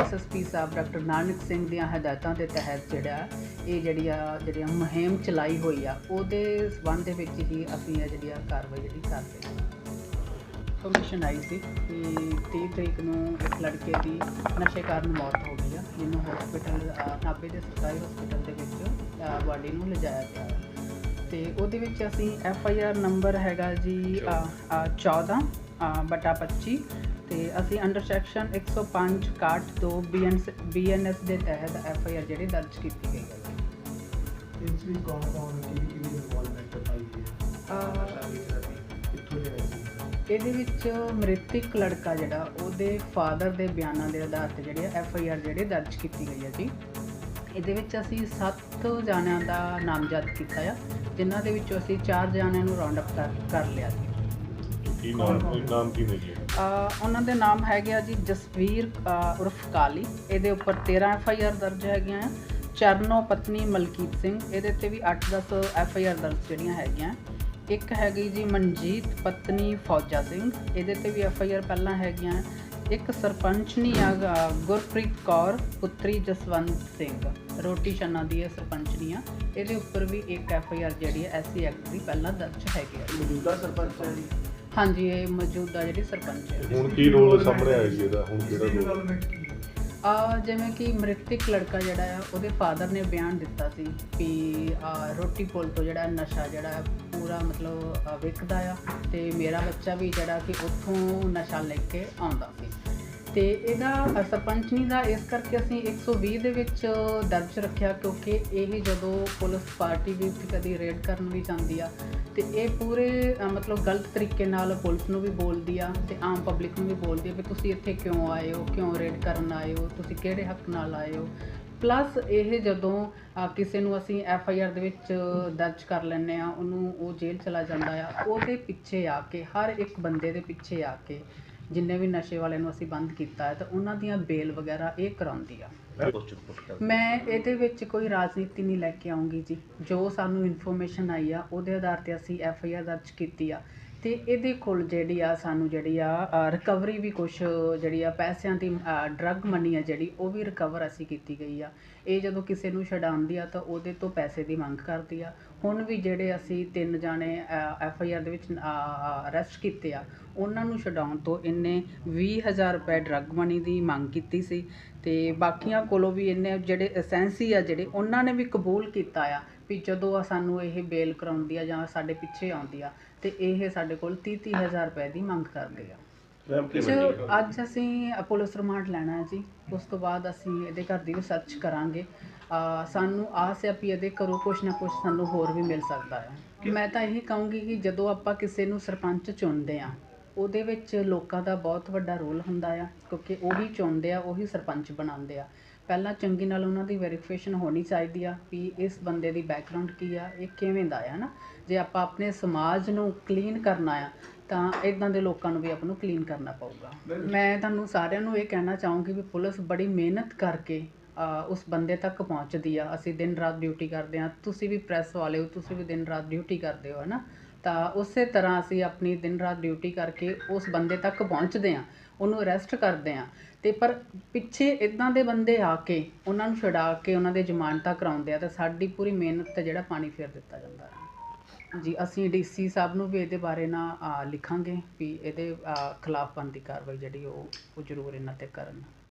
SSP ਸਾਹਿਬ doctor Nanak Singh ਦੀਆਂ ਹਦਾਇਤਾਂ ਦੇ ਤਹਿਤ ਜਿਹੜਾ, ਇਹ ਜਿਹੜੀ ਆ, ਜਿਹੜੀ ਮੁਹਿੰਮ ਚਲਾਈ ਹੋਈ ਆ, ਉਹਦੇ ਸਬੰਧ ਦੇ ਵਿੱਚ ਹੀ ਅਸੀਂ ਇਹ ਜਿਹੜੀ ਆ ਕਾਰਵਾਈ ਜਿਹੜੀ ਕਰਦੇ ਹਾਂ। ਕਮਿਸ਼ਨ ਆਈ ਸੀ ਕਿ 30 ਤਰੀਕ ਨੂੰ ਇੱਕ ਲੜਕੇ ਦੀ ਨਸ਼ੇ ਕਾਰਨ ਮੌਤ ਹੋ ਗਈ ਆ, ਜਿਹਨੂੰ ਹਸਪੀਟਲ ਨਾਭੇ ਦੇ ਸਰਕਾਰੀ ਹਸਪੀਟਲ ਦੇ ਵਿੱਚ ਬਾਡੀ ਨੂੰ ਲਿਜਾਇਆ ਗਿਆ। ਤੇ ਉਹਦੇ ਵਿੱਚ ਅਸੀਂ ਐਫ ਆਈ ਆਰ ਨੰਬਰ ਹੈਗਾ ਜੀ ਅ, ਅ, 14 ਅ, ਬਟਾ 25 ਤੇ ਅਸੀਂ ਅੰਡਰ ਸੈਕਸ਼ਨ 105 ਕਾਟ 2 ਬੀਐਨਐਸ ਦੇ ਤਹਿਤ ਐਫ ਆਈ ਆਰ ਜਿਹੜੀ ਦਰਜ ਕੀਤੀ ਗਈ ਹੈ। ਜੀ ਇਸ ਵਿੱਚ ਕੌਣ ਕੌਣ ਕੀ ਕੀ ਇਨਵੋਲਵਮੈਂਟ ਪਾਈ ਹੈ? ਅਹ ਕਿੱਥੋਂ ਦੇ ਸੀ ਇਹਦੇ ਵਿੱਚ ਮ੍ਰਿਤਕ ਲੜਕਾ ਜਿਹੜਾ ਉਹਦੇ ਫਾਦਰ ਦੇ ਬਿਆਨਾਂ ਦੇ ਆਧਾਰ ਤੇ ਜਿਹੜੇ ਐਫ ਆਈ ਆਰ ਜਿਹੜੇ ਦਰਜ ਕੀਤੀ ਗਈ ਹੈ ਜੀ। ਇਹਦੇ ਵਿੱਚ ਅਸੀਂ 7 ਜਾਣਿਆਂ ਦਾ ਨਾਮਜ਼ਦ ਕੀਤਾ ਆ। ਜਿਨ੍ਹਾਂ ਦੇ ਵਿੱਚੋਂ ਅਸੀਂ 4 ਜਾਣਿਆਂ ਨੂੰ ਰਾਉਂਡ ਅਪ ਕਰ ਕਰ ਲਿਆ ਜੀ ਕੀ ਨਾਮ ਨਾਮ ਕੀ ਨੇ ਜੀ? ਅਹ ਉਹਨਾਂ ਦੇ ਨਾਮ ਹੈਗੇ ਆ ਜੀ ਜਸਵੀਰ ਅਹ ਉਰਫ ਕਾਲੀ। ਇਹਦੇ ਉੱਪਰ 13 ਐਫ ਆਈ ਆਰ ਦਰਜ ਹੈਗੀਆਂ ਆ। ਚਰਨੋ ਪਤਨੀ ਮਲਕੀਤ ਸਿੰਘ। ਇਹਦੇ ਤੇ ਵੀ 8-10 ਐਫ ਆਈ ਆਰ ਦਰਜ ਜਿਹੜੀਆਂ ਹੈਗੀਆਂ। ਇੱਕ ਹੈਗੀ ਜੀ ਮਨਜੀਤ ਪਤਨੀ ਫੌਜਾ ਸਿੰਘ। ਇਹਦੇ ਤੇ ਵੀ ਐਫ ਆਈ ਆਰ ਪਹਿਲਾਂ ਹੈਗੀਆਂ ਇੱਕ ਸਰਪੰਚਨੀ ਆ ਗ- ਗੁਰਪ੍ਰੀਤ ਕੌਰ ਪੁੱਤਰੀ ਜਸਵੰਤ ਸਿੰਘ। ਰੋਟੀ ਛੰਨਾ ਦੀ ਇਹ ਸਰਪੰਚਨੀ ਆ। ਇਹਦੇ ਉੱਪਰ ਵੀ ਇੱਕ ਐਫ ਆਈ ਆਰ ਜਿਹੜੀ ਹੈ ਐਸਸੀ ਐਕਟ ਦੀ ਪਹਿਲਾਂ ਦਰਜ ਹੈਗੀ ਆ। ਮੌਜੂਦਾ ਸਰਪੰਚ ਹੈ ਜੀ। ਹਾਂਜੀ ਇਹ ਮੌਜੂਦਾ ਜਿਹੜੀ ਸਰਪੰਚ ਹੈ ਹੁਣ ਕੀ ਰੋਲ ਸਾਹਮਣੇ ਆਇਆ ਜੀ ਇਹਦਾ? ਹੁਣ ਕਿਹੜਾ ਰੋਲ? ਆ ਜਿਵੇਂ ਕਿ ਮ੍ਰਿਤਕ ਲੜਕਾ ਜਿਹੜਾ ਆ, ਉਹਦੇ ਫਾਦਰ ਨੇ ਬਿਆਨ ਦਿੱਤਾ ਸੀ ਕਿ ਰੋਟੀ ਪੁੱਲ ਤੋਂ ਜਿਹੜਾ ਨਸ਼ਾ ਜਿਹੜਾ ਪੂਰਾ ਮਤਲਬ ਵਿਕਦਾ ਆ ਤੇ ਮੇਰਾ ਬੱਚਾ ਵੀ ਜਿਹੜਾ ਕਿ ਉੱਥੋਂ ਨਸ਼ਾ ਲੈ ਕੇ ਆਉਂਦਾ ਸੀ। ਤੇ ਇਹਦਾ ਸਰਪੰਚਨੀ ਦਾ ਇਸ ਕਰਕੇ ਅਸੀਂ 120 ਦੇ ਵਿੱਚ ਦਰਜ ਰੱਖਿਆ ਕਿਉਂਕਿ ਇਹ ਜਦੋਂ ਪੁਲਿਸ ਪਾਰਟੀ ਵੀ ਉੱਥੇ ਕਦੀ ਰੇਡ ਕਰਨ ਵੀ ਜਾਂਦੀ ਆ ਤੇ ਇਹ ਪੂਰੇ ਮਤਲਬ ਗਲਤ ਤਰੀਕੇ ਨਾਲ ਪੁਲਿਸ ਨੂੰ ਵੀ ਬੋਲਦੀ ਆ ਤੇ ਆਮ ਪਬਲਿਕ ਨੂੰ ਵੀ ਬੋਲਦੀ ਆ ਵੀ ਤੁਸੀਂ ਇੱਥੇ ਕਿਉਂ ਆਏ ਹੋ, ਕਿਉਂ ਰੇਡ ਕਰਨ ਆਏ ਹੋ, ਤੁਸੀਂ ਕਿਹੜੇ ਹੱਕ ਨਾਲ ਆਏ ਹੋ। ਪਲੱਸ ਇਹ ਜਦੋਂ ਕਿਸੇ ਨੂੰ ਅਸੀਂ ਐਫ ਆਈ ਆਰ ਦੇ ਵਿੱਚ ਦਰਜ ਕਰ ਲੈਂਦੇ ਆ, ਉਹਨੂੰ ਉਹ ਜੇਲ੍ਹ ਚਲਾ ਜਾਂਦਾ ਆ, ਉਹਦੇ ਪਿੱਛੇ ਆ ਕੇ, ਹਰ ਇੱਕ ਬੰਦੇ ਦੇ ਪਿੱਛੇ ਆ ਕੇ ਜਿੰਨੇ ਵੀ ਨਸ਼ੇ ਵਾਲੇ ਨੂੰ ਅਸੀਂ ਬੰਦ ਕੀਤਾ ਹੈ ਤਾਂ ਉਹਨਾਂ ਦੀਆਂ ਬੇਲ ਵਗੈਰਾ ਇਹ ਕਰਾਉਂਦੀ ਆ। ਮੈਂ ਇਹਦੇ ਵਿੱਚ ਕੋਈ ਰਾਜਨੀਤੀ ਨਹੀਂ ਲੈ ਕੇ ਆਉਂਗੀ ਜੀ। ਜੋ ਸਾਨੂੰ ਇਨਫੋਰਮੇਸ਼ਨ ਆਈ ਆ ਉਹਦੇ ਆਧਾਰ ਤੇ ਅਸੀਂ ਐਫ ਆਈ ਆਰ ਦਰਜ ਕੀਤੀ ਆ। ਅਤੇ ਇਹਦੇ ਕੋਲ ਜਿਹੜੀ ਆ ਸਾਨੂੰ ਜਿਹੜੀ ਆ ਰਿਕਵਰੀ ਵੀ ਕੁਛ ਜਿਹੜੀ ਆ ਪੈਸਿਆਂ ਦੀ ਡਰੱਗ ਮਨੀ ਆ ਜਿਹੜੀ, ਉਹ ਵੀ ਰਿਕਵਰ ਅਸੀਂ ਕੀਤੀ ਗਈ ਆ। ਇਹ ਜਦੋਂ ਕਿਸੇ ਨੂੰ ਛਡਾਉਂਦੀ ਆ ਤਾਂ ਉਹਦੇ ਤੋਂ ਪੈਸੇ ਦੀ ਮੰਗ ਕਰਦੀ ਆ। ਹੁਣ ਵੀ ਜਿਹੜੇ ਅਸੀਂ ਤਿੰਨ ਜਾਣੇ ਐਫ ਆਈ ਆਰ ਦੇ ਵਿੱਚ ਅਰੈਸਟ ਕੀਤੇ ਆ, ਉਹਨਾਂ ਨੂੰ ਛਡਾਉਣ ਤੋਂ ਇਹਨੇ 20000 ਰੁਪਏ ਡਰੱਗ ਮਨੀ ਦੀ ਮੰਗ ਕੀਤੀ ਸੀ। ਤੇ ਬਾਕੀਆਂ ਕੋਲੋਂ ਵੀ ਇਹਨੇ ਜਿਹੜੇ ਅਸੈਂਸੀ ਆ ਜਿਹੜੇ, ਉਹਨਾਂ ਨੇ ਵੀ ਕਬੂਲ ਕੀਤਾ ਆ ਵੀ ਜਦੋਂ ਸਾਨੂੰ ਇਹ ਬੇਲ ਕਰਾਉਂਦੀ ਆ ਜਾਂ ਸਾਡੇ ਪਿੱਛੇ ਆਉਂਦੀ ਆ ਤੇ ਇਹ ਸਾਡੇ ਕੋਲ 30 ਹਜ਼ਾਰ ਰੁਪਏ ਦੀ ਮੰਗ ਕਰਦੇ ਆ। ਸੋ ਅੱਜ ਅਸੀਂ ਅ, ਪੁਲਿਸ ਰਿਮਾਂਡ ਲੈਣਾ ਹੈ ਜੀ। ਉਸ ਤੋਂ ਬਾਅਦ ਅਸੀਂ ਇਹਦੇ ਘਰ ਦੀ ਰਿਸਰਚ ਕਰਾਂਗੇ। ਸਾਨੂੰ ਆਸ ਹੈ ਵੀ ਇਹਦੇ ਘਰੋਂ ਕੁਛ ਨਾ ਕੁਛ ਸਾਨੂੰ ਹੋਰ ਵੀ ਮਿਲ ਸਕਦਾ ਹੈ। ਮੈਂ ਤਾਂ ਇਹੀ ਕਹੂੰਗੀ ਕਿ ਜਦੋਂ ਆਪਾਂ ਕਿਸੇ ਨੂੰ ਸਰਪੰਚ ਚੁਣਦੇ ਆ ਉਹਦੇ ਵਿੱਚ ਲੋਕਾਂ ਦਾ ਬਹੁਤ ਵੱਡਾ ਰੋਲ ਹੁੰਦਾ ਆ ਕਿਉਂਕਿ ਉਹੀ ਚੁਣਦੇ ਆ ਉਹੀ ਸਰਪੰਚ ਬਣਾਉਂਦੇ ਆ। ਪਹਿਲਾਂ ਚੰਗੀ ਨਾਲ ਉਹਨਾਂ ਦੀ ਵੈਰੀਫਿਕੇਸ਼ਨ ਹੋਣੀ ਚਾਹੀਦੀ ਆ ਵੀ ਇਸ ਬੰਦੇ ਦੀ ਬੈਕਗ੍ਰਾਉਂਡ ਕੀ ਆ ਇਹ ਕਿਵੇਂ ਦਾ ਆ ਨਾ ਜੇ ਆਪਾਂ ਆਪਣੇ ਸਮਾਜ ਨੂੰ ਕਲੀਨ ਕਰਨਾ ਆ ਤਾਂ ਇਦਾਂ ਦੇ ਲੋਕਾਂ ਨੂੰ ਵੀ ਆਪਾਂ ਨੂੰ ਕਲੀਨ ਕਰਨਾ ਪਊਗਾ। ਮੈਂ ਤੁਹਾਨੂੰ ਸਾਰਿਆਂ ਨੂੰ ਇਹ ਕਹਿਣਾ ਚਾਹੂੰਗੀ ਵੀ ਪੁਲਿਸ ਬੜੀ ਮਿਹਨਤ ਕਰਕੇ ਉਸ ਬੰਦੇ ਤੱਕ ਪਹੁੰਚਦੀ ਆ। ਅਸੀਂ ਦਿਨ ਰਾਤ ਡਿਊਟੀ ਕਰਦੇ ਆ। ਤੁਸੀਂ ਵੀ ਪ੍ਰੈਸ ਵਾਲੇ ਹੋ ਤੁਸੀਂ ਵੀ ਦਿਨ ਰਾਤ ਡਿਊਟੀ ਕਰਦੇ ਹੋ ਹਨਾ? ਤਾਂ ਉਸੇ ਤਰ੍ਹਾਂ ਅਸੀਂ ਆਪਣੀ ਦਿਨ ਰਾਤ ਡਿਊਟੀ ਕਰਕੇ ਉਸ ਬੰਦੇ ਤੱਕ ਪਹੁੰਚਦੇ ਹਾਂ, ਉਹਨੂੰ ਅਰੈਸਟ ਕਰਦੇ ਹਾਂ। ਅਤੇ ਪਰ ਪਿੱਛੇ ਇੱਦਾਂ ਦੇ ਬੰਦੇ ਆ ਕੇ, ਉਹਨਾਂ ਨੂੰ ਛੁਡਾ ਕੇ ਉਹਨਾਂ ਦੇ ਜ਼ਮਾਨਤਾਂ ਕਰਾਉਂਦੇ ਆ, ਤਾਂ ਸਾਡੀ ਪੂਰੀ ਮਿਹਨਤ ਤੇ ਜਿਹੜਾ ਪਾਣੀ ਫੇਰ ਦਿੱਤਾ ਜਾਂਦਾ ਹੈ। ਜੀ, ਅਸੀਂ ਡੀਸੀ ਸਾਹਿਬ ਨੂੰ ਵੀ ਇਹਦੇ ਬਾਰੇ ਨਾ ਲਿਖਾਂਗੇ ਵੀ ਇਹਦੇ ਖਿਲਾਫ ਬਣਦੀ ਕਾਰਵਾਈ ਜਿਹੜੀ ਉਹ ਉਹ ਜ਼ਰੂਰ ਇਹਨਾਂ ਤੇ ਕਰਨ।